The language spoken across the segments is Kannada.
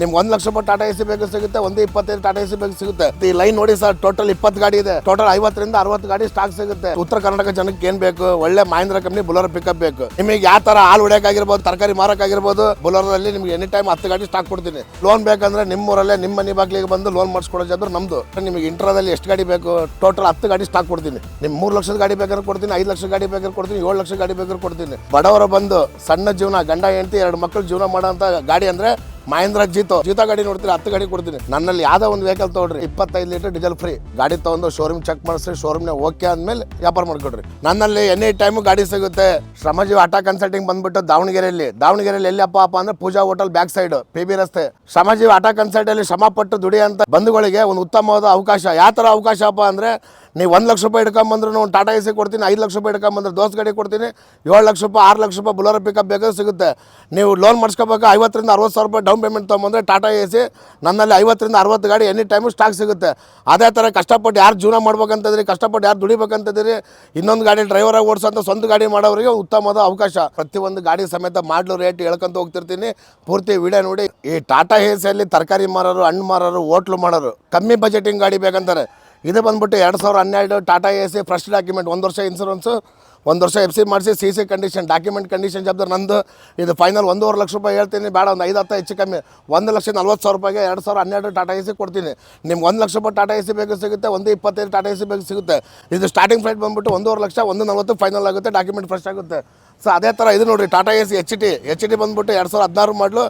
ನಿಮ್ಗೆ ಒಂದು ಲಕ್ಷ ರೂಪಾಯಿ ಟಾಟಾ ಎ ಸಿ ಬೇಕು ಸಿಗುತ್ತೆ, ಒಂದು ಇಪ್ಪತ್ತೈದು ಟಾಟಾ ಎ ಸಿ ಬೇಕು ಸಿಗುತ್ತೆ. ಈ ಲೈನ್ ನೋಡಿ ಸರ್ ಟೋಟಲ್ ಇಪ್ಪತ್ತು ಗಾಡಿ ಇದೆ. ಟೋಟಲ್ ಐವತ್ತರಿಂದ ಅರವತ್ತು ಗಾಡಿ ಸ್ಟಾಕ್ ಸಿಗುತ್ತೆ. ಉತ್ತರ ಕರ್ನಾಟಕ ಜನಕ್ಕೆ ಏನ್ ಬೇಕು? ಒಳ್ಳೆ ಮಹೇಂದ್ರ ಕಂಪ್ನಿ ಬುಲರ್ ಪಿಕಪ್ ಬೇಕು. ನಿಮಗೆ ಯಾವ ತರ ಹಾಲು ಹೊಡ್ಯಕ್ಕಾಗಿರ್ಬೋದು ತರಕಾರಿ ಮಾರಕ್ಕಾಗಿರ್ಬೋದು ಬುಲರಲ್ಲಿ ನಿಮ್ಗೆ ಎನಿ ಟೈಮ್ ಹತ್ತು ಗಾಡಿ ಸ್ಟಾಕ್ ಕೊಡ್ತೀನಿ. ಲೋನ್ ಬೇಕಂದ್ರೆ ನಿಮ್ಮ ಊರಲ್ಲೇ, ನಿಮ್ಮ ಮನೆ ಬಾಗಿಲಿಗೆ ಬಂದು ಲೋನ್ ಮಾಡಿಸ್ಕೊಡೋ ಜದ್ರ ನಮ್ದು. ನಿಮಗೆ ಇಂಟ್ರಾದಲ್ಲಿ ಎಷ್ಟು ಗಾಡಿ ಬೇಕು? ಟೋಟಲ್ ಹತ್ತು ಗಾಡಿ ಸ್ಟಾಕ್ ಕೊಡ್ತೀನಿ. ನಿಮ್ ಮೂರು ಲಕ್ಷದ ಗಾಡಿ ಬೇಕಾದ್ರೆ ಕೊಡ್ತೀನಿ, ಐದು ಲಕ್ಷ ಗಾಡಿ ಬೇಕಾದ್ರೆ ಕೊಡ್ತೀನಿ, ಏಳು ಲಕ್ಷ ಗಾಡಿ ಬೇಕಾದ್ರೆ ಕೊಡ್ತೀನಿ. ಬಡವರ ಬಂದು ಸಣ್ಣ ಜೀವನ, ಗಂಡ, ಹೆಂಡತಿ, ಎರಡು ಮಕ್ಕಳು ಜೀವನ ಮಾಡೋಂಥ ಗಾಡಿ ಅಂದ್ರೆ ಮಹೇಂದ್ರ ಜೀತೋ ಜೀತೋ ಗಾಡಿ ನೋಡ್ತೀರಿ? ಹತ್ತು ಗಾಡಿ ಕೊಡ್ತೀನಿ. ನನ್ನಲ್ಲಿ ಯಾವ್ದೋ ಒಂದು ವೆಹಿಕಲ್ ತಗೊಳ್ರಿ. ಇಪ್ಪತ್ತೈದು ಲೀಟರ್ ಡೀಸೆಲ್ ಫ್ರೀ ಗಾಡಿ ತಗೊಂಡು ಶೋರೂಮ್ ಚೆಕ್ ಮಾಡಿಸ್ರಿ ಶೋರೂಮ್ನ ಓಕೆ ಅಂದ್ಮೇಲೆ ವ್ಯಾಪಾರ ಮಾಡ್ಕೊಡ್ರಿ. ನನ್ನಲ್ಲಿ ಎನಿ ಟೈಮ್ ಗಾಡಿ ಸಿಗುತ್ತೆ. ಶ್ರಮಜೀವಿ ಆಟಾ ಕನ್ಸಲ್ಟಿಂಗ್ ಬಂದ್ಬಿಟ್ಟು ದಾವಣಗೆರೆಯಲ್ಲಿ. ದಾವಣಗೆರೆಯಲ್ಲಿ ಎಲ್ಲಿಯಪ್ಪ ಅಪ್ಪ ಅಂದ್ರೆ Pooja hotel back side P B ರಸ್ತೆ. ಶ್ರಮಜೀವಿ ಆಟಾ ಕನ್ಸಲ್ಟಲ್ಲಿ ಶ್ರಮ ಪಟ್ಟು ದುಡಿಯಂತ ಬಂಧುಗಳಿಗೆ ಒಂದು ಉತ್ತಮವಾದ ಅವಕಾಶ. ಯಾವ ಥರ ಅವಕಾಶ ಅಪ್ಪ ಅಂದ್ರೆ, ನೀವು ಒಂದು ಲಕ್ಷ ರೂಪಾಯಿ ಹಿಡ್ಕೊಂಬಂದ್ರು ಒಂದು ಟಾಟಾ ಎಸಿ ಕೊಡ್ತೀನಿ, ಐದು ಲಕ್ಷ ರೂಪಾಯಿ ಹಿಡ್ಕೊಂಬಂದ್ರೆ ದೋಸ್ ಗಾಡಿ ಕೊಡ್ತೀನಿ, ಏಳು ಲಕ್ಷ ರೂಪಾಯಿ, ಆರು ಲಕ್ಷ ರೂಪಾಯಿ ಬುಲೋರ ಪಿಕಪ್ ಬೇಕಾದ್ರೆ ಸಿಗುತ್ತೆ. ನೀವು ಲೋನ್ ಮಾಡಿಸ್ಕೋಬೇಕು ಐವತ್ತರಿಂದ ಅರವತ್ತು ಸಾವಿರ ರೂಪಾಯಿ ಡೌನ್ ಪೇಮೆಂಟ್ ತೊಗೊಂಬಂದ್ರೆ ಟಾಟಾ ಎ ಸಿ ನನ್ನಲ್ಲಿ ಐವತ್ತರಿಂದ ಅರವತ್ತು ಗಾಡಿ ಎನಿ ಟೈಮು ಸ್ಟಾಕ್ ಸಿಗುತ್ತೆ. ಅದೇ ಥರ ಕಷ್ಟಪಟ್ಟು ಯಾರು ಜೀವನ ಮಾಡ್ಬೇಕಂತಂದ್ರೆ ಕಷ್ಟಪಟ್ಟು ಯಾರು ದುಡಿಬೇಕಂತದ್ರಿ ಇನ್ನೊಂದು ಗಾಡಿ ಡ್ರೈವರಾಗಿ ಓಡಿಸೋಂಥ ಸ್ವಂತ ಗಾಡಿ ಮಾಡೋರಿಗೆ ಉತ್ತಮವಾದ ಅವಕಾಶ. ಪ್ರತಿಯೊಂದು ಗಾಡಿ ಸಮೇತ ಮಾಡಲು ರೇಟ್ ಹೇಳ್ಕೊಂತ ಹೋಗ್ತಿರ್ತೀನಿ. ಪೂರ್ತಿ ವಿಡಿಯೋ ನೋಡಿ. ಈ ಟಾಟಾ ಎಸಿಯಲ್ಲಿ ತರಕಾರಿ ಮಾರೋರು, ಹಣ್ಣು ಮಾರೋರು, ಹೋಟ್ಲು ಮಾಡೋರು, ಕಮ್ಮಿ ಬಜೆಟಿಂಗ್ ಗಾಡಿ ಬೇಕಂತಾರೆ. ಇದು ಬಂದ್ಬಿಟ್ಟು ಎರಡು ಸಾವಿರ ಹನ್ನೆರಡು Tata A C first document ಒಂದು ವರ್ಷ ಇನ್ಸೂರೆನ್ಸು ಒಂದು ವರ್ಷ ಎಫ್ ಸಿ ಮಾಡಿಸಿ C C condition document condition ಜವಾಬ್ದಾರಿ ನಂದು. ಇದು ಫೈನಲ್ ಒಂದೂವರೆ ಲಕ್ಷ ರೂಪಾಯಿ ಹೇಳ್ತೀನಿ. ಬೇಡ, ಒಂದು ಐದು, ಹತ್ತು ಹೆಚ್ಚು ಕಮ್ಮಿ. ಒಂದು ಲಕ್ಷ ನಲ್ವತ್ತು ಸಾವಿರ ರೂಪಾಯಿಗೆ ಎರಡು ಸಾವಿರ ಹನ್ನೆರಡು ಟಾಟಾ ಎ ಸಿ ಕೊಡ್ತೀನಿ. ನಿಮ್ಗೆ ಒಂದು ಲಕ್ಷ ರೂಪಾಯಿ ಟಾಟಾ ಎ ಸಿ ಬೇಕು ಸಿಗುತ್ತೆ, ಒಂದು ಇಪ್ಪತ್ತೈದು ಟಾಟಾ ಎ ಸಿ ಬೇಕು ಸಿಗುತ್ತೆ. ಇದು ಸ್ಟಾರ್ಟಿಂಗ್ ಫ್ಲೈಟ್ ಬಂದ್ಬಿಟ್ಟು ಒಂದೂವರೆ ಲಕ್ಷ, ಒಂದು ನಲ್ವತ್ತು ಫೈನಲ್ ಆಗುತ್ತೆ ಡಾಕ್ಯುಮೆಂಟ್ ಫ್ರೆಶ್ ಆಗುತ್ತೆ. ಸೊ ಅದೇ ಥರ ಇದು ನೋಡಿರಿ Tata Ace H T H T ಬಂದ್ಬಿಟ್ಟು ಎರಡು ಸಾವಿರದ ಹದಿನಾರು ಮಾಡಲು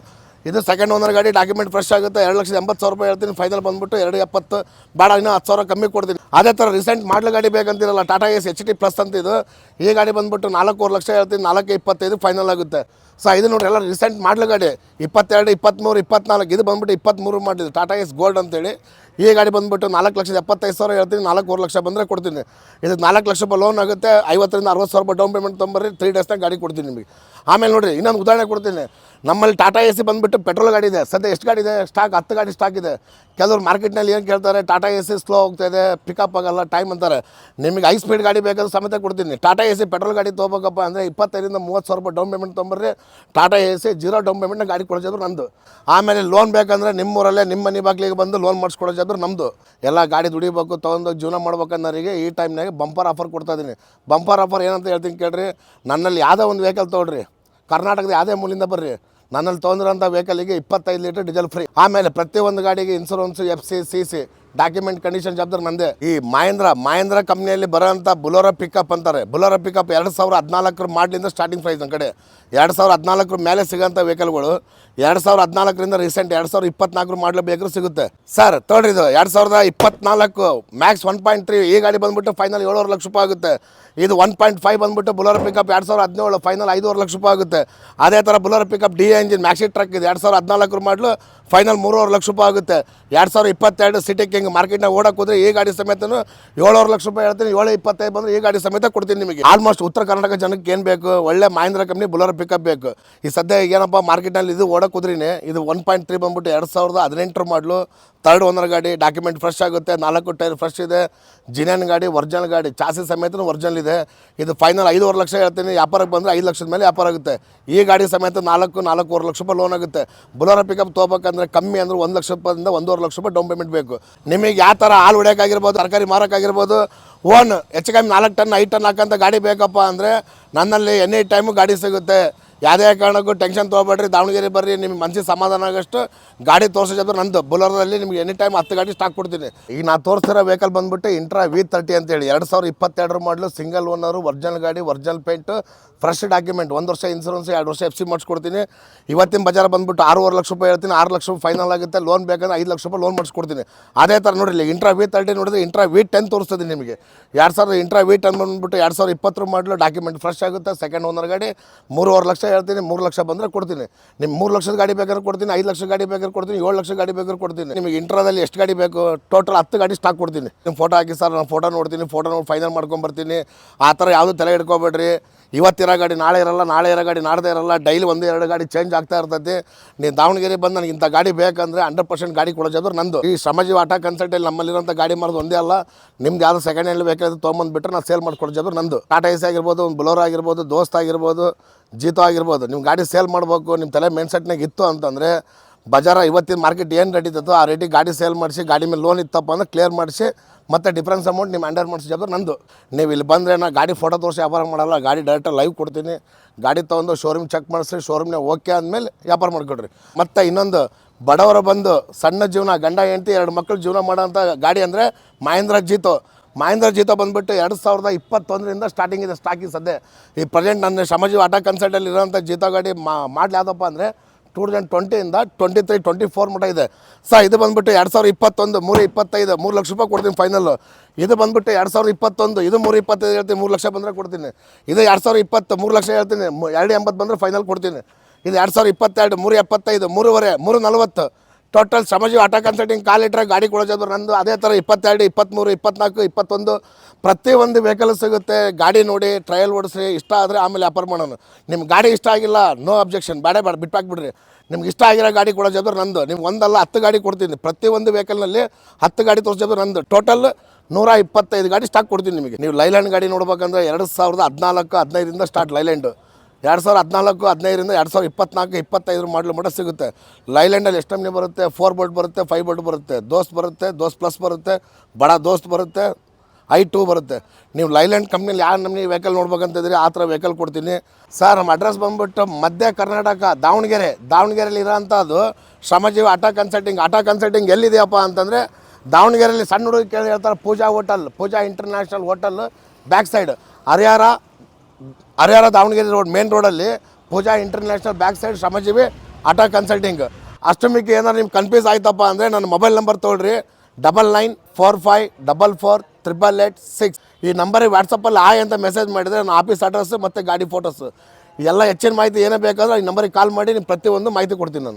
ಇದು ಸೆಕೆಂಡ್ ಓನರ್ ಗಾಡಿ ಡಾಕ್ಯುಮೆಂಟ್ ಫ್ರೆಶ್ ಆಗುತ್ತೆ. ಎರಡು ಲಕ್ಷದ ಎಂಬತ್ತು ಸಾವಿರ ರೂಪಾಯಿ ಹೇಳ್ತೀನಿ. ಫೈನಲ್ ಬಂದ್ಬಿಟ್ಟು ಎರಡು ಎಪ್ಪತ್ತು. ಬೇಡ, ಇನ್ನೂ ಹತ್ತು ಸಾವಿರ ಕಮ್ಮಿ ಕೊಡ್ತೀನಿ. ಅದೇ ಥರ ರೀಸೆಂಟ್ ಮಾಡಲ್ ಗಾಡಿ ಬೇಕಂತಿರಲ್ಲ Tata Ace H T plus ಅಂತ ಇದು. ಈ ಗಾಡಿ ಬಂದ್ಬಿಟ್ಟು ನಾಲ್ಕೂವರೆ ಲಕ್ಷ ಹೇಳ್ತೀನಿ. ನಾಲ್ಕು ಇಪ್ಪತ್ತೈದು ಫೈನಲ್ ಆಗುತ್ತೆ. ಸೊ ಇದು ನೋಡಿ ಎಲ್ಲ ರೀಸೆಂಟ್ ಮಾಡಲ್ ಗಾಡಿ. ಇಪ್ಪತ್ತೆರಡು ಇಪ್ಪತ್ತ್ಮೂರು ಇಪ್ಪತ್ನಾಲ್ಕು. ಇದು ಬಂದ್ಬಿಟ್ಟು ಇಪ್ಪತ್ತ್ಮೂರು ಮಾಡಿದ್ದು. ಟಾಟಾ ಎಸ್ ಗೋಲ್ಡ್ ಅಂತೇಳಿ. ಈ ಗಾಡಿ ಬಂದ್ಬಿಟ್ಟು ನಾಲ್ಕು ಲಕ್ಷದ ಎಪ್ಪತ್ತೈದು ಸಾವಿರ ಹೇಳ್ತೀನಿ, ನಾಲ್ಕೂವರೆ ಲಕ್ಷ ಬಂದರೆ ಕೊಡ್ತೀನಿ. ಇದಕ್ಕೆ ನಾಲ್ಕು ಲಕ್ಷ ರೂಪಾಯಿ ಲೋನ್ ಆಗುತ್ತೆ, ಐವತ್ತರಿಂದ ಅರವತ್ತು ಸಾವಿರ ರೂಪಾಯಿ ಡೌನ್ ಪೇಮೆಂಟ್ ತೊಗೊಂಬರ್ರಿ ತ್ರೀ ಡೇಸ್ನಾಗ ಗಾಡಿ ಕೊಡ್ತೀನಿ ನಿಮಗೆ. ಆಮೇಲೆ ನೋಡಿರಿ, ಇನ್ನೊಂದು ಉದಾಹರಣೆ ಕೊಡ್ತೀನಿ. ನಮ್ಮಲ್ಲಿ ಟಾಟಾ ಎ ಸಿ ಬಂದುಬಿಟ್ಟು ಪೆಟ್ರೋಲ್ ಗಾಡಿ ಇದೆ. ಸದ್ಯ ಎಷ್ಟು ಗಾಡಿ ಇದೆ? ಸ್ಟಾಕ್ ಹತ್ತು ಗಾಡಿ ಸ್ಟಾಕ್ ಇದೆ. ಕೆಲವರು ಮಾರ್ಕೆಟ್ನಲ್ಲಿ ಏನು ಕೇಳ್ತಾರೆ ಟಾಟಾ ಎ ಸಿ ಸ್ಲೋ ಹೋಗ್ತಾ ಇದೆ ಪಿಕಪ್ ಆಗಲ್ಲ ಟೈಮ್ ಅಂತಾರೆ. ನಿಮಗೆ ಹೈ ಸ್ಪೀಡ್ ಗಾಡಿ ಬೇಕಾದ್ರೆ ಸಮೇತ ಕೊಡ್ತೀನಿ. ಟಾಟಾ ಎ ಸಿ ಪೆಟ್ರೋಲ್ ಗಾಡಿ ತೊಗೋಬೇಕಪ್ಪ ಅಂದರೆ ಇಪ್ಪತ್ತೈದರಿಂದ ಮೂವತ್ತು ಸಾವಿರ ರೂಪಾಯಿ ಡೌನ್ ಪೇಮೆಂಟ್ ತೊಗೊಂಬರ್ರಿ. Tata A C zero down ಪೇಮೆಂಟ್ನ ಗಾಡಿ ಕೊಡೋದು ನಂದು. ಆಮೇಲೆ ಲೋನ್ ಬೇಕಂದ್ರೆ ನಿಮ್ಮೂರಲ್ಲೇ, ನಿಮ್ಮ ಮನೆ ಬಾಗಿಲಿಗೆ ಬಂದು ಲೋನ್ ಮಾಡಿಸ್ಕೊಡೋದು ನಮ್ಮದು ಎಲ್ಲ ಗಾಡಿ ದುಡಿಬೇಕು, ತೊಗೊಂಡು ಜೀವನ ಮಾಡ್ಬೇಕನ್ನೋರಿಗೆ ಈ ಟೈಮ್ನಾಗೆ ಬಂಪರ್ ಆಫರ್ ಕೊಡ್ತಾ ಇದ್ದೀನಿ ಬಂಪರ್ ಆಫರ್ ಏನಂತ ಹೇಳ್ತೀನಿ ಕೇಳ್ರಿ, ನನ್ನಲ್ಲಿ ಯಾವುದೇ ಒಂದು ವೆಹಿಕಲ್ ತೊಗೊಳ್ರಿ. ಕರ್ನಾಟಕದ ಯಾವುದೇ ಮೂಲಿಂದ ಬರ್ರಿ. ನನ್ನಲ್ಲಿ ತೊಗೊಂಡಿರೋಂಥ ವೆಹಿಕಲಿಗೆ ಇಪ್ಪತ್ತೈದು ಲೀಟರ್ ಡೀಸೆಲ್ ಫ್ರೀ ಆಮೇಲೆ ಪ್ರತಿಯೊಂದು ಗಾಡಿಗೆ insurance F C C C document condition ಜವಾಬ್ದಾರಿ ನಂದೇ. ಈ ಮಹೇಂದ್ರ ಮಹೇಂದ್ರ ಕಂಪ್ನಿಯಲ್ಲಿ ಬರೋಂಥ ಬುಲೋರ ಪಿಕಪ್ ಅಂತಾರೆ. ಬುಲೋರ ಪಿಕಪ್ ಎರಡು ಸಾವಿರ ಹದಿನಾಲ್ಕರ ಮಾಡಲಿಂದ ಸ್ಟಾರ್ಟಿಂಗ್ ಪ್ರೈಸ್ ನಮ್ಮ ಕಡೆ. ಎರಡು ಸಾವಿರ ಹದಿನಾಲ್ಕರ ಮೇಲೆ ಸಿಗೋಂಥ ವೆಹಿಕಲ್ಗಳು ಎರಡು ಸಾವಿರ ಹದಿನಾಲ್ಕರಿಂದ ರೀಸೆಂಟ್ ಎರಡು ಸಾವಿರ ಇಪ್ಪತ್ನಾಲ್ಕರ ಮಾಡಲು ಬೇಕಾದ್ರೂ ಸಿಗುತ್ತೆ. ಸರ್ ತೋಡ್ರಿ ಇದು. ಎರಡು ಸಾವಿರದ ಇಪ್ಪತ್ನಾಲ್ಕು ಮ್ಯಾಕ್ಸ್ ಒನ್ ಪಾಯಿಂಟ್ ತ್ರೀ ಈ ಗಾಡಿ ಬಂದ್ಬಿಟ್ಟು ಫೈನಲ್ ಏಳುವರೆ ಲಕ್ಷ ರೂಪಾಯಿ ಆಗುತ್ತೆ. ಇದು ಒನ್ ಪಾಯಿಂಟ್ ಫೈವ್ ಬಂದ್ಬಿಟ್ಟು ಬುಲೋರ ಪಿಕಪ್ ಎರಡು ಸಾವಿರ ಹದಿನೇಳು ಫೈನಲ್ ಐದೂವರೆ ಲಕ್ಷ ರೂಪಾಯಿ ಆಗುತ್ತೆ. ಅದೇ ಥರ Bolero pickup D engine maxi truck ಇದೆ. ಎರಡು ಸಾವಿರ ಹದಿನಾಲ್ಕರ ಮಾಡಲು ಫೈನಲ್ ಮೂರುವರೆ ಲಕ್ಷ ರೂಪಾಯಿ ಆಗುತ್ತೆ. ಎರಡು ಸಾವಿರ ಇಪ್ಪತ್ತೆರಡು ಸಿಟಿ ಕಿಂಗ್ ಮಾರ್ಕೆಟ್ನಾಗ ಓಡಕ್ಕೆ ಹೋದ್ರೆ ಈ ಗಾಡಿ ಸಮೇತನು ಏಳುವರೆ ಲಕ್ಷ ರೂಪಾಯಿ ಹೇಳ್ತೀನಿ ಏಳು ಇಪ್ಪತ್ತೈದು ಬಂದ್ರೆ ಈ ಗಾಡಿ ಸಮೇತ ಕೊಡ್ತೀನಿ ನಿಮಗೆ. ಆಲ್ಮೋಸ್ಟ್ ಉತ್ತರ ಕರ್ನಾಟಕ ಜನಕ್ಕೆ ಏನು ಬೇಕು? ಒಳ್ಳೆ ಮಹೇಂದ್ರ ಕಂಪ್ನಿ ಬುಲರ್ ಪಿಕಪ್ ಬೇಕು. ಈ ಸದ್ಯ ಏನಪ್ಪ, ಮಾರ್ಕೆಟ್ನಲ್ಲಿ ಇದು ಓಡಕ್ಕೆ ಹೋದ್ರಿನೇ ಇದು ಒನ್ ಪಾಯಿಂಟ್ ತ್ರೀ ಬಂದ್ಬಿಟ್ಟು ಎರಡು ಸಾವಿರದ ಹದಿನೆಂಟರ ಮಾಡಲು ತರ್ಡ್ ಓನರ್ ಗಾಡಿ ಡಾಕ್ಯುಮೆಂಟ್ ಫ್ರೆಶ್ ಆಗುತ್ತೆ, ನಾಲ್ಕು ಟೈರ್ ಫ್ರೆಶ್ ಇದೆ. ಜಿನಿಯನ್ ಗಾಡಿ ಒರಿಜಿನಲ್ ಗಾಡಿ ಚಾಸಿ ಸಮೇತ ಒರಿಜಿನಲ್ ಇದೆ. ಇದು ಫೈನಲ್ ಐದೂವರೆ ಲಕ್ಷ ಹೇಳ್ತೀನಿ, ವ್ಯಾಪಾರಕ್ಕೆ ಬಂದರೆ ಐದು ಲಕ್ಷದ ಮೇಲೆ ವ್ಯಾಪಾರ ಆಗುತ್ತೆ. ಈ ಗಾಡಿ ಸಮೇತ ನಾಲ್ಕು, ನಾಲ್ಕೂವರೆ ಲಕ್ಷ ರೂಪಾಯಿ ಲೋನ್ ಆಗುತ್ತೆ. ಬುಲೋರ ಪಿಕಪ್ ತೊಗೋಬೇಕಂದ್ರೆ ಕಮ್ಮಿ ಅಂದರೆ ಒಂದು ಲಕ್ಷ ರೂಪಾಯಿಂದ ಒಂದೂವರೆ ಲಕ್ಷ ರೂಪಾಯಿ ಡೌನ್ ಪೇಮೆಂಟ್ ಬೇಕು. ನಿಮಗೆ ಯಾವ ಥರ ಹಾಲು ಹೊಡ್ಯೋಕ್ಕಾಗಿರ್ಬೋದು, ತರಕಾರಿ ಮಾರೋಕ್ಕಾಗಿರ್ಬೋದು ಓನ್ ಹೆಚ್ಚು ಕಮ್ಮಿ ನಾಲ್ಕು ಟನ್ ಐದು ಟನ್ ಹಾಕಂತ ಗಾಡಿ ಬೇಕಪ್ಪ ಅಂದರೆ ನನ್ನಲ್ಲಿ ಎನಿ ಟೈಮು ಗಾಡಿ ಸಿಗುತ್ತೆ. ಯಾವುದೇ ಕಾರಣಕ್ಕೂ ಟೆನ್ಷನ್ ತೊಗೊಬೇಡ್ರಿ, ದಾವಣಗೆರೆ ಬರ್ರಿ, ನಿಮ್ಗೆ ಮನಸ್ಸಿಗೆ ಸಮಾಧಾನ ಆಗೋಷ್ಟು ಗಾಡಿ ತೋರಿಸೋ ಜೊತೆ ನಂದು. ಬುಲರ್ದಲ್ಲಿ ನಿಮ್ಗೆ ಎನಿ ಟೈಮ್ ಹತ್ತು ಗಾಡಿ ಸ್ಟಾಕ್ ಕೊಡ್ತೀನಿ. ಈಗ ನಾ ತೋರಿಸಿರೋ ವೆಹಿಕಲ್ ಬಂದ್ಬಿಟ್ಟು ಇಂಟ್ರಾ ವಿ ತರ್ಟಿ ಅಂತೇಳಿ, ಎರಡು ಸಾವಿರ ಇಪ್ಪತ್ತೆರಡರ ಮಾಡಲು ಸಿಂಗಲ್ ಓನರು ಒರ್ಜಿನಲ್ ಗಾಡಿ ಒರ್ಜಿನಲ್ ಪೇಂಟ್ ಫ್ರೆಶ್ ಡಾಕ್ಯುಮೆಂಟ್ ಒಂದು ವರ್ಷ ಇನ್ಸೂರೆನ್ಸ್ ಎರಡು ವರ್ಷ ಎಫ್ ಸಿ ಮಾಡಿಸ್ಕೊಡ್ತೀನಿ. ಇವತ್ತಿನ ಬಜಾರ್ ಬಂದ್ಬಿಟ್ಟು ಆರೂವರೆ ಲಕ್ಷ ರೂಪಾಯಿ ಹೇಳ್ತೀನಿ. ಆರು ಲಕ್ಷ ರೂಪಾಯಿ ಫೈನಲ್ ಆಗುತ್ತೆ. ಲೋನ್ ಬೇಕಂದ್ರೆ ಐದು ಲಕ್ಷ ರೂಪಾಯಿ ಲೋನ್ ಮಾಡಿಸ್ಕೊಡ್ತೀನಿ. ಅದೇ ಥರ ನೋಡಿ ಇಲ್ಲಿ ಇಂಟ್ರಾ ವಿ ತರ್ಟಿ ನೋಡಿದ್ರೆ ಇಂಟ್ರಾ ವಿ ಟೆನ್ ತೋರಿಸ್ತೀನಿ ನಿಮಗೆ. ಎರಡು ಸಾವಿರದ ಇಂಟ್ರಾ ವಿ ಟೆನ್ ಬಂದ್ಬಿಟ್ಟು ಎರಡು ಸಾವಿರ ಇಪ್ಪತ್ತರ ಮಾಡಲು ಡಾಕ್ಯುಮೆಂಟ್ ಫ್ರೆಶ್ ಆಗುತ್ತೆ. ಸೆಕೆಂಡ್ ಓನರ್ ಗಾಡಿ, ಮೂರುವರೆ ಲಕ್ಷ ಹೇಳ್ತೀನಿ, ಮೂರು ಲಕ್ಷ ಬಂದರೆ ಕೊಡ್ತೀನಿ. ನಿಮ್ಮ ಮೂರು ಲಕ್ಷದ ಗಾಡಿ ಬೇಕಾದ್ರೆ ಕೊಡ್ತೀನಿ, ಐದು ಲಕ್ಷ ಗಾಡಿ ಬೇಕಾದ್ರೆ ಕೊಡ್ತೀನಿ, ಏಳು ಲಕ್ಷ ಗಾಡಿ ಬೇಕಾದ್ರೆ ಕೊಡ್ತೀನಿ. ನಿಮಗೆ ಇಂಟ್ರಾದಲ್ಲಿ ಎಷ್ಟು ಗಾಡಿ ಬೇಕು ಟೋಟಲ್ ಹತ್ತು ಗಾಡಿ ಸ್ಟಾಕ್ ಕೊಡ್ತೀನಿ. ನಿಮ್ಮ ಫೋಟೋ ಹಾಕಿ ಸರ್, ನಾನು ಫೋಟೋ ನೋಡ್ತೀನಿ ಫೋಟೋ ನೋಡಿ ಫೈನಲ್ ಮಾಡ್ಕೊಂಬರ್ತೀನಿ ಆ ಥರ ಯಾವುದು ತಲೆ ಹಿಡ್ಕೊಬೇಡ್ರಿ. ಇವತ್ತಿರೋ ಗಾಡಿ ನಾಳೆ ಇರಲ್ಲ, ನಾಳೆ ಇರೋ ಗಾಡಿ ನಾಡ್ದೆ ಇರಲ್ಲ, ಡೈಲಿ ಒಂದು ಎರಡು ಗಾಡಿ ಚೇಂಜ್ ಆಗ್ತಾ ಇರ್ತೈತಿ. ನೀನು ದಾವಣಗೆರೆ ಬಂದು ನನಗೆ ಇಂಥ ಗಾಡಿ ಬೇಕಂದರೆ ಹಂಡ್ರೆಡ್ ಪರ್ಸೆಂಟ್ ಗಾಡಿ ಕೊಡೋದು ನಂದು. ಈ ಶ್ರಮಜೀವಿ ಆಟ ಕನ್ಸಲ್ಟಲ್ಲಿ ನಮ್ಮಲ್ಲಿರೋಂಥ ಗಾಡಿ ಮಾರೋದು ಒಂದೇ ಅಲ್ಲ, ನಿಮ್ದು ಯಾವ್ದು ಸೆಕೆಂಡ್ ಹ್ಯಾಂಡ್ ಬೇಕಾದ್ರೆ ತೊಗೊಂಬಂದುಬಿಟ್ರೆ ನಾನು ಸೇಲ್ ಮಾಡ್ಕೊಡೋದು ನಂದು. ಟಾಟಾ ಎಸ್ ಆಗಿರ್ಬೋದು ಒಂದು ಬುಲೋರ್ ಆಗಿರ್ಬೋದು ದೋಸ್ತ್ ಆಗಿರ್ಬೋದು ಜೀತೋ ಆಗಿರ್ಬೋದು ನಿಮ್ಮ ಗಾಡಿ ಸೇಲ್ ಮಾಡಬೇಕು ನಿಮ್ಮ ತಲೆ ಮೈಂಡ್ ಸೆಟ್ನಾಗ ಇತ್ತು ಅಂತಂದರೆ ಬಜಾರ ಇವತ್ತಿನ ಮಾರ್ಕೆಟ್ ಏನು ರೇಟ್ ಇತ್ತು ಆ ರೇಟಿಗೆ ಗಾಡಿ ಸೇಲ್ ಮಾಡಿಸಿ, ಗಾಡಿ ಮೇಲೆ ಲೋನ್ ಇತ್ತಪ್ಪ ಅಂದ್ರೆ ಕ್ಲಿಯರ್ ಮಾಡಿಸಿ, ಮತ್ತೆ ಡಿಫ್ರೆನ್ಸ್ ಅಮೌಂಟ್ ನಿಮ್ಮ ಅಂಡರ್ ಮಾಡಿಸಿ ಜವಾಬ್ದಾರಿ ನಂದು. ನೀವು ಇಲ್ಲಿ ಬಂದರೆ ನಾ ಗಾಡಿ ಫೋಟೋ ತೋರಿಸಿ ವ್ಯಾಪಾರ ಮಾಡಲ್ಲ, ಗಾಡಿ ಡೈರೆಕ್ಟಾಗಿ ಲೈವ್ ಕೊಡ್ತೀನಿ. ಗಾಡಿ ತೊಗೊಂಡು ಶೋರೂಮ್ ಚೆಕ್ ಮಾಡಿಸ್ರಿ ಶೋರೂಮ್ನೇ ಓಕೆ ಅಂದಮೇಲೆ ವ್ಯಾಪಾರ ಮಾಡ್ಕೊಡ್ರಿ. ಮತ್ತು ಇನ್ನೊಂದು, ಬಡವರು ಬಂದು ಸಣ್ಣ ಜೀವನ, ಗಂಡ, ಹೆಂಡತಿ, ಎರಡು ಮಕ್ಕಳು ಜೀವನ ಮಾಡೋಂಥ ಗಾಡಿ ಅಂದರೆ ಮಹೇಂದ್ರ ಜೀತೋ. ಮಹೇಂದ್ರ ಜೀತೋ ಬಂದುಬಿಟ್ಟು ಎರಡು ಸಾವಿರದ ಇಪ್ಪತ್ತೊಂದರಿಂದ ಸ್ಟಾರ್ಟಿಂಗ್ ಇದೆ ಸ್ಟಾಕಿಂಗ್ ಸದ್ಯ. ಈ ಪ್ರೆಸೆಂಟ್ ನನ್ನ ಸಮಾಜ ಆಟೋ ಕನ್ಸಲ್ಟಲ್ಲಿ ಇರೋಂಥ ಜೀತೋ ಗಾಡಿ ಮಾ ಯಾವುದಪ್ಪ ಅಂದರೆ ಟೂ ತೌಸಂಡ್ ಟ್ವೆಂಟಿಯಿಂದ ಟ್ವೆಂಟಿ ತ್ರೀ ಟ್ವೆಂಟಿ ಫೋರ್ ಮಟ್ಟ ಇದೆ. ಸರ್ ಇದು ಬಂದುಬಿಟ್ಟು ಎರಡು ಸಾವಿರದ ಇಪ್ಪತ್ತೊಂದು, ಮೂರು ಇಪ್ಪತ್ತೈದು, ಮೂರು ಲಕ್ಷ ರೂಪಾಯಿ ಕೊಡ್ತೀನಿ ಫೈನಲ್ಲು ಇದು ಬಂದುಬಿಟ್ಟು ಎರಡು ಸಾವಿರದ ಇಪ್ಪತ್ತೊಂದು, ಇದು ಮೂರು ಇಪ್ಪತ್ತೈದು ಹೇಳ್ತೀನಿ, ಮೂರು ಲಕ್ಷ ಬಂದರೆ ಕೊಡ್ತೀನಿ. ಇದು ಎರಡು ಸಾವಿರದ ಇಪ್ಪತ್ತು, ಮೂರು ಲಕ್ಷ ಹೇಳ್ತೀನಿ ಎರಡು ಎಂಬತ್ತು ಬಂದರೆ ಫೈನಲ್ ಕೊಡ್ತೀನಿ. ಇದು ಎರಡು ಸಾವಿರದ ಇಪ್ಪತ್ತೆರಡು, ಮೂರು ಎಪ್ಪತ್ತೈದು, ಮೂರುವರೆ, ಮೂರು ನಲ್ವತ್ತು. ಟೋಟಲ್ ಸಮಾಜ ಆಟೋ ಕನ್ಸಲ್ಟಿಂಗ್ ಕಾಲಿಟ್ರೆ ಗಾಡಿ ಕೊಡೋದು ನಂದು ಅದೇ ಥರ ಇಪ್ಪತ್ತೆರಡು ಇಪ್ಪತ್ತ್ಮೂರು ಇಪ್ಪತ್ನಾಲ್ಕು, ಇಪ್ಪತ್ತೊಂದು ಪ್ರತಿಯೊಂದು ವೆಹಿಕಲ್ ಸಿಗುತ್ತೆ. ಗಾಡಿ ನೋಡಿ ಟ್ರಯಲ್ ಓಡಿಸಿ ಇಷ್ಟ ಆದರೆ ಆಮೇಲೆ ವ್ಯಾಪಾರ ಮಾಡೋಣ. ನಿಮ್ಮ ಗಾಡಿ ಇಷ್ಟ ಆಗಿಲ್ಲ ನೋ ಅಬ್ಜೆಕ್ಷನ್ ಬೇಡ ಬೇಡ ಬಿಟ್ಟಾಕ್ಬಿಡ್ರಿ ನಿಮ್ಗೆ ಇಷ್ಟ ಆಗಿರೋ ಗಾಡಿ ಕೊಡೋದು ನಂದು. ನಿಮ್ಗೆ ಒಂದಲ್ಲ ಹತ್ತು ಗಾಡಿ ಕೊಡ್ತೀನಿ. ಪ್ರತಿಯೊಂದು ವೆಹಿಕಲ್ನಲ್ಲಿ ಹತ್ತು ಗಾಡಿ ತೋರಿಸೋದು ನಂದು. ಟೋಟಲ್ ನೂರ ಇಪ್ಪತ್ತೈದು ಗಾಡಿ ಸ್ಟಾಕ್ ಕೊಡ್ತೀನಿ ನಿಮಗೆ. ನೀವು ಲೈಲ್ಯಾಂಡ್ ಗಾಡಿ ನೋಡ್ಬೇಕಂದ್ರೆ ಎರಡು ಸಾವಿರದ ಹದಿನಾಲ್ಕು, ಹದಿನೈದರಿಂದ ಸ್ಟಾರ್ಟ್ ಲೈಲ್ಯಾಂಡು ಎರಡು ಸಾವಿರ ಹದಿನಾಲ್ಕು, ಹದಿನೈದರಿಂದ ಎರಡು ಸಾವಿರ ಇಪ್ಪತ್ನಾಲ್ಕು, ಇಪ್ಪತ್ತೈದು ಮಾಡಲು ಮಟ್ಟ ಸಿಗುತ್ತೆ. ಲೈಲ್ಯಾಂಡಲ್ಲಿ ಎಷ್ಟು ಬರುತ್ತೆ? ಫೋರ್ ಬೋಲ್ಟ್ ಬರುತ್ತೆ ಫೈವ್ ಬೋಲ್ಟ್ ಬರುತ್ತೆ ದೋಸ್ತ್ ಬರುತ್ತೆ ದೋಸ್ತ್ ಪ್ಲಸ್ ಬರುತ್ತೆ, ಬಡ ದೋಸ್ತ್ ಬರುತ್ತೆ ಐ ಟೂ ಬರುತ್ತೆ. ನೀವು ಲೈಲ್ಯಾಂಡ್ ಕಂಪ್ನಿಲಿ ಯಾವ ನಮಗೆ ವೆಹಿಕಲ್ ನೋಡ್ಬೇಕಂತಿದ್ರಿ ಆ ಥರ ವೆಹಿಕಲ್ ಕೊಡ್ತೀನಿ. ಸರ್ ನಮ್ಮ ಅಡ್ರೆಸ್ ಬಂದ್ಬಿಟ್ಟು ಮಧ್ಯ ಕರ್ನಾಟಕ, ದಾವಣಗೆರೆ, ದಾವಣಗೆರೆಯಲ್ಲಿ ಇರೋಂಥದ್ದು, Shramajeevi auto consulting auto consulting ಎಲ್ಲಿದೆಯಪ್ಪ ಅಂತಂದರೆ, ದಾವಣಗೆರೆಯಲ್ಲಿ ಸಣ್ಣ ಹುಡುಗ ಕೇಳಿ ಹೇಳ್ತಾರೆ, Pooja hotel, Pooja international hotel back side Harihara Harihara Davanagere road main ರೋಡಲ್ಲಿ Pooja international back side Shramajeevi auto consulting ಅಷ್ಟಮಿಗೆ ಏನಾರು ನಿಮ್ಗೆ ಕನ್ಫ್ಯೂಸ್ ಆಯ್ತಪ್ಪ ಅಂದರೆ ನನ್ನ ಮೊಬೈಲ್ ನಂಬರ್ ತೊಗೊಳ್ರಿ. Double nine four five double four triple eight six ಈ ನಂಬರಿಗೆ ವಾಟ್ಸಪ್ಪಲ್ಲಿ ಆಯ್ ಅಂತ ಮೆಸೇಜ್ ಮಾಡಿದರೆ ನನ್ನ ಆಫೀಸ್ ಅಡ್ರೆಸ್ ಮತ್ತು ಗಾಡಿ ಫೋಟೋಸು ಎಲ್ಲ ಹೆಚ್ಚಿನ ಮಾಹಿತಿ ಏನೇ ಬೇಕಾದರೂ ಈ ನಂಬರಿಗೆ ಕಾಲ್ ಮಾಡಿ ನಿಮ್ಮ ಪ್ರತಿಯೊಂದು ಮಾಹಿತಿ ಕೊಡ್ತೀನಿ ನಾನು.